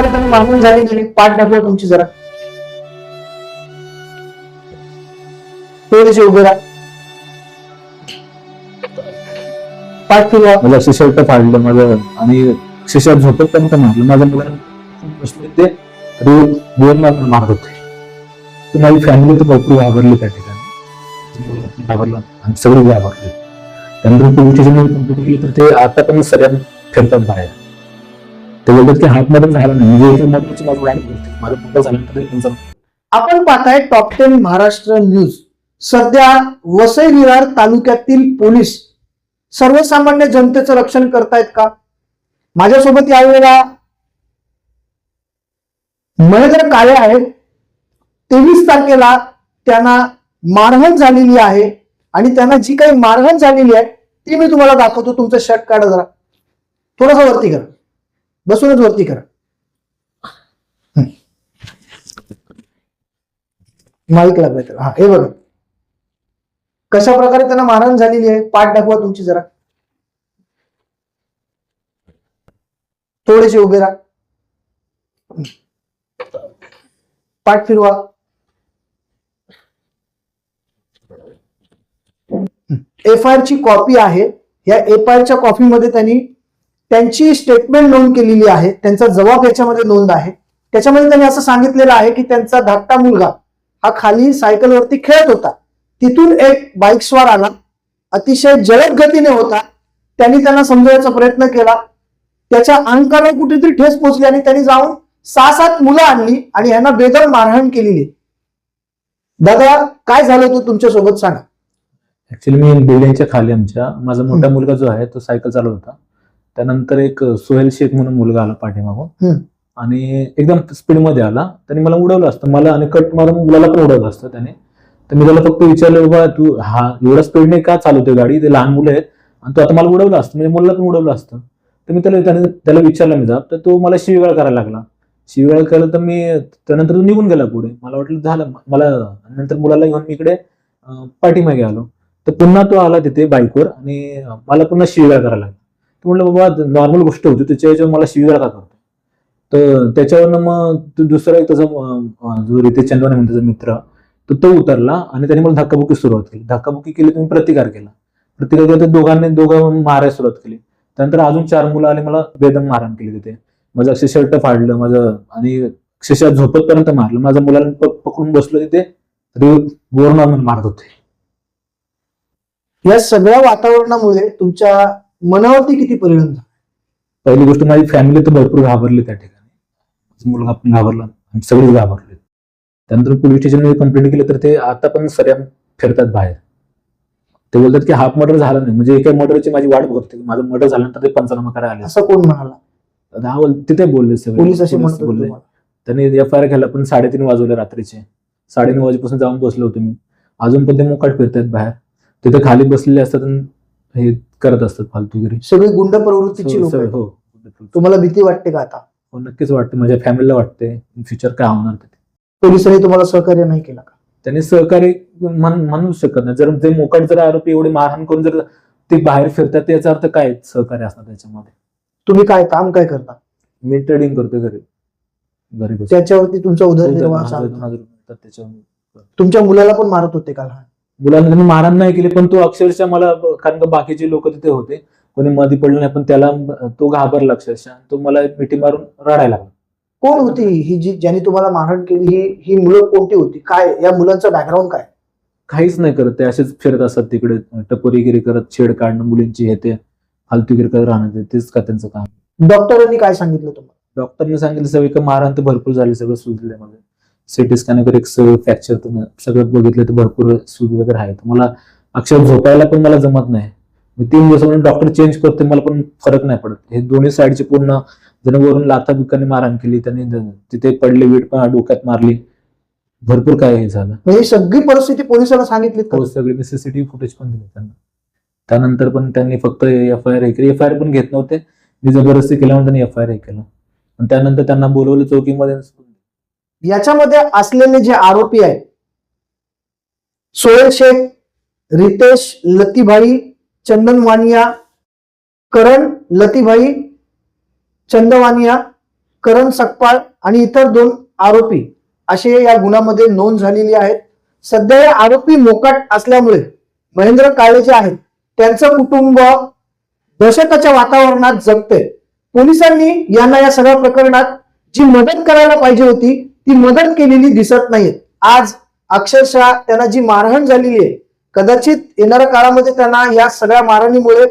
प्रकारे तुम्ही मागून झाली गेली पाठ दाखवा तुमची जरा. थोडीशी उभे राहा. पाठ फिरवा. माझं असं फाडलं माझं आणि अक्षरशः झोपत पण तर मारलं माझ्या मुलांना ते दोन मार मारत होते. तर माझी फॅमिली तर भरपूर घाबरली त्या ठिकाणी. घाबरलं आणि सगळे घाबरले. त्यानंतर पोलीस स्टेशन कंप्लीट केली तर ते आता पण सगळ्या फिरतात बाहेर. ते बोलतात की हात मध्ये झाला नाही. म्हणजे महत्वाची माझं वाईट गोष्ट माझं झाल्यानंतर त्यांचा आपण पाहताय टॉप टेन महाराष्ट्र न्यूज सध्या वसई विरार तालुक्यातील पोलीस सर्वसामान्य जनतेचं रक्षण करतायत का? माझ्यासोबत यावेळेला महेंद्र काळे आहेत. तेवीस तारखेला त्यांना मारहाण झालेली आहे. आणि त्यांना जी काही मारहाण झालेली आहे ती मी तुम्हाला दाखवतो. तुमचं शर्ट काढा जरा. थोडासा वरती करा. बसूनच वरती करा. माईक लागलाय त्याला. हा हे बघा. कशा प्रकारे त्यांना मारहाण झालेली आहे पाठ दाखवा तुमची जरा. थोडेसे उभे राहा. पाठ फिरवा. एफ आय आर ची कॉपी आहे. या एफ आय आरच्या कॉपीमध्ये त्यांनी त्यांची स्टेटमेंट नोंद केलेली आहे. त्यांचा जबाब याच्यामध्ये नोंद आहे. त्याच्यामध्ये त्यांनी असं सांगितलेलं आहे की त्यांचा धाकटा मुलगा हा खाली सायकलवरती खेळत होता. तिथून एक बाईक स्वार आला. अतिशय जलद गतीने होता. त्यांनी त्यांना समजवायचा प्रयत्न केला. त्याच्या अंगाला कुठेतरी ठेस पोचली आणि त्यांनी जाऊन सहा सात मुलं आणली आणि ह्यांना बेदम मारहाण केलेली. दादा काय झालं होतं तुमच्यासोबत सांगा. ऍक्च्युली मी बिल्डिंगच्या खाली आमच्या माझा मोठा मुलगा जो आहे तो सायकल चालवत होता. त्यानंतर एक सोहेल शेख म्हणून मुलगा आला पाठीमागून. आणि एकदम स्पीडमध्ये आला. त्याने मला उडवलं असतं. मला आणि कट मारून मुलाला पण उडवलं असतं त्याने. तर मी त्याला फक्त विचारलं बाबा तू हा एवढ्या स्पीडने का चालवते गाडी? ते लहान मुलं आहेत आणि तू आता मला उडवलं असतं. म्हणजे मुलाला पण उडवलं असतं. तर मी त्याला त्याने त्याला विचारलं मी जाब तर तो मला शिवीगाळ करायला लागला. शिवीगाळ केलं तर मी त्यानंतर तो निघून गेला पुढे. मला वाटलं झालं. मला नंतर मुलाला घेऊन मी इकडे पाठीमागे आलो. तर पुन्हा तो आला तिथे बाईकवर आणि मला पुन्हा शिवीगाळ करायला लागला. म्हटलं बाबा नॉर्मल गोष्ट होती त्याच्या याच्यावर मला शिवीगाळ का करतो? तर त्याच्यावरनं मग दुसरा एक त्याचा जो रितेश चंदवाने म्हणतो त्याचा मित्र तर तो उतरला आणि त्याने मला धक्काबुक्की सुरुवात केली. धक्काबुकी केली तुम्ही प्रतिकार केला. प्रतिकार केला तर दोघांनी दोघं मारायला सुरुवात केली. त्यानंतर अजून चार मुलं आले मला बेदम मारहाण केली तिथे. माझं अक्षर शर्ट फाडलं माझं आणि अक्षरशः झोपतपर्यंत मारलं. माझ्या मुलाला पकडून बसलो तिथे तरी वरून मारत होते. या सगळ्या वातावरणामुळे तुमच्या मनावरती किती परिणाम झाला? पहिली गोष्ट माझी फॅमिली तर भरपूर घाबरली त्या ठिकाणी. मुलगा पण घाबरला. आणि सगळेच घाबरले. त्यानंतर पोलीस स्टेशनमध्ये कंप्लेंट केली तर ते आता पण सर्या फिरतात बाहेर. ते बोलतात की हाफ मर्डर झाला नाही. म्हणजे एका मर्डरची माझी वाट बघते माझं मर्डर झाल्यानंतर ते पंचनामा करायला आले. असं कोण म्हणाला? बोल- तिथे बोलले सगळे. पोलीस असे बोलले. त्यांनी एफ आय आर केला पण साडेतीन वाजवले रात्रीचे. साडेनऊ वाजेपासून जाऊन बसलो होतो मी. अजून पण ते मोकाट फिरतात बाहेर. तिथे खाली बसलेले असतात हे करत असतात फालतूगिरी सगळी गुंड प्रवृत्तीची लोक हो. तुम्हाला भीती वाटते का आता? हो नक्कीच वाटते. माझ्या फॅमिलीला वाटते. इन फ्युचर काय होणार ते. पोलिसांनी तुम्हाला सहकार्य नाही केलं का? त्यांनी सहकार्य म्हण- म्हणू शकत नाही. जर ते मोकाट जर आरोपी एवढे मारहाण करून जर ते बाहेर फिरतात तर याचा अर्थ काय सहकार्य असणार त्याच्यामध्ये? तुम्ही काय काम काय करता? मी ट्रेडिंग करतो घरी. घरी बसून. त्याच्यावरती तुमचा उदरनिर्वाह चालतो. त्याच्यावर तुमच्या मुलाला पण मारत होते का लहान मुलांना त्यांनी मारहाण नाही केली पण तो अक्षरशः मला कारण का बाकीचे लोक तिथे होते कोणी मध्ये पडलं नाही पण त्याला तो घाबरला अक्षरशः. तो मला मिठी मारून रडायला लागला. कोण होती ही जी ज्यांनी तुम्हाला मारहाण केली ही ही मुलं कोणती होती? काय या मुलांचं बॅकग्राऊंड काय? काहीच नाही करत. ते असेच फिरत असतात तिकडे टपोरीगिरी करत छेड काढणं मुलींची हे ते फालतूगिरी करत राहणं ते- तेच का त्यांचं काम? डॉक्टरांनी काय सांगितलं तुम्हाला? डॉक्टरने सांगितलं सगळी का मारहाण तर भरपूर झाली सगळं सुजले मध्ये सिटी स्कॅन वगैरे एक सगळं फ्रॅक्चर सगळं बघितलं तर भरपूर सूज वगैरे आहे. मला अक्षर झोपायला पण मला जमत नाही. मी तीन दिवसामध्ये डॉक्टर चेंज करते मला पण फरक नाही पडत. हे दोन्ही साईडचे पूर्ण जण वरून लाथा बिकाने मारहाण केली त्यांनी तिथे पडले वीट पण डोक्यात मारली. भरपूर काय हे झालं. ही सगळी परिस्थिती पोलिसांना सांगितली हो सगळे मी सीसीटीव्ही फुटेज पण दिले त्यांना. त्यानंतर पण त्यांनी फक्त एफ आय आर हे केली एफ आय आर पण घेत नव्हते. मी जबरदस्ती केल्यामुळे त्यांनी एफ आय आर हे केलं आणि त्यानंतर त्यांना बोलवलं चौकीमध्ये. याच्यामध्ये असलेले जे आरोपी आहेत सोहेल शेख रितेश लतीभाई चंदन वानिया करण लतीभाई चंदवानिया करण सकपाळ आणि इतर दोन आरोपी असे या गुन्ह्यामध्ये नोंद झालेली आहेत. सध्या हे आरोपी मोकाट असल्यामुळे महेंद्र काळे जे आहेत त्यांचं कुटुंब दहशताच्या वातावरणात जगते पोलिसांनी यांना या सगळ्या प्रकरणात जी मदत करायला पाहिजे होती ती मदत केलेली दिसत नाहीये आज अक्षरशः त्यांना जी मारहाण झालेली आहे कदाचित येणाऱ्या काळामध्ये त्यांना या सगळ्या मारहाणीमुळे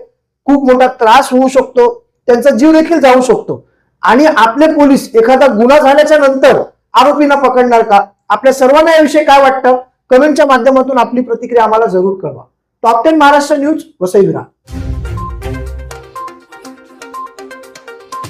खूप मोठा त्रास होऊ शकतो त्यांचा जीव देखील जाऊ शकतो. आणि आपले पोलीस एखादा गुन्हा झाल्याच्यानंतर आरोपींना पकडणार का? आपल्या सर्वांना याविषयी काय वाटतं? कमेंटच्या माध्यमातून आपली प्रतिक्रिया आम्हाला जरूर कळवा. Top ten Maharashtra news वसईविरा